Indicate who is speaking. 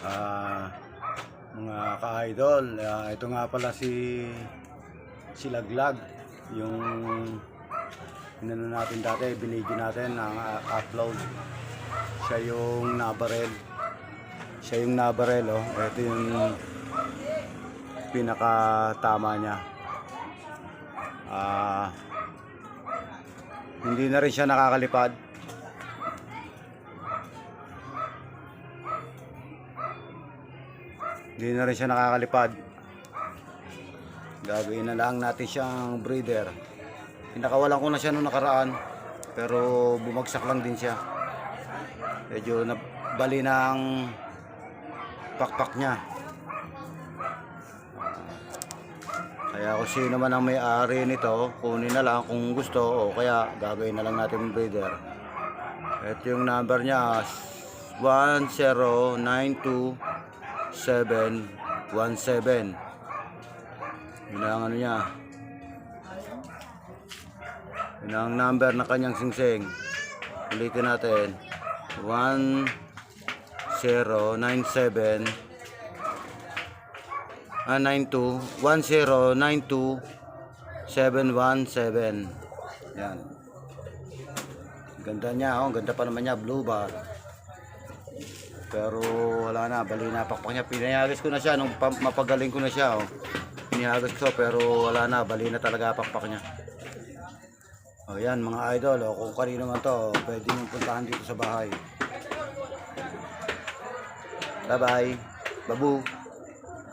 Speaker 1: Ah, mga ka-idol, ah, ito nga pala si si Laglag, yung inano natin dati, binidyo natin ang ah, upload. Siya yung nabarel. Siya yung nabarel, oh. Ito yung pinakatama niya. Ah, hindi na rin siya nakakalipad. Hindi na rin siya nakakalipad. Gagawin na lang natin siyang breeder. Pinakawalan ko na siya nung nakaraan. Pero bumagsak lang din siya. Medyo nabali na pakpak niya. Kaya kung sino man ang may-ari nito, kunin na lang kung gusto o kaya gagawin na lang natin breeder. Ito yung number niya 1092717. Yun ang ano niya. Yun ang number na kanyang singsing. Ulitin natin. 1097 ah, 92 1092 717 yan ganda niya oh ganda pa naman niya blue bar pero wala na bali na pakpak niya. Pinayagis ko na siya nung pa- mapagaling ko na siya oh. Pinayagis ko pero wala na bali na talaga pakpak niya. Oh yan mga idol oh, kung kanino man to pwede nyo puntahan dito sa bahay. Bye bye babu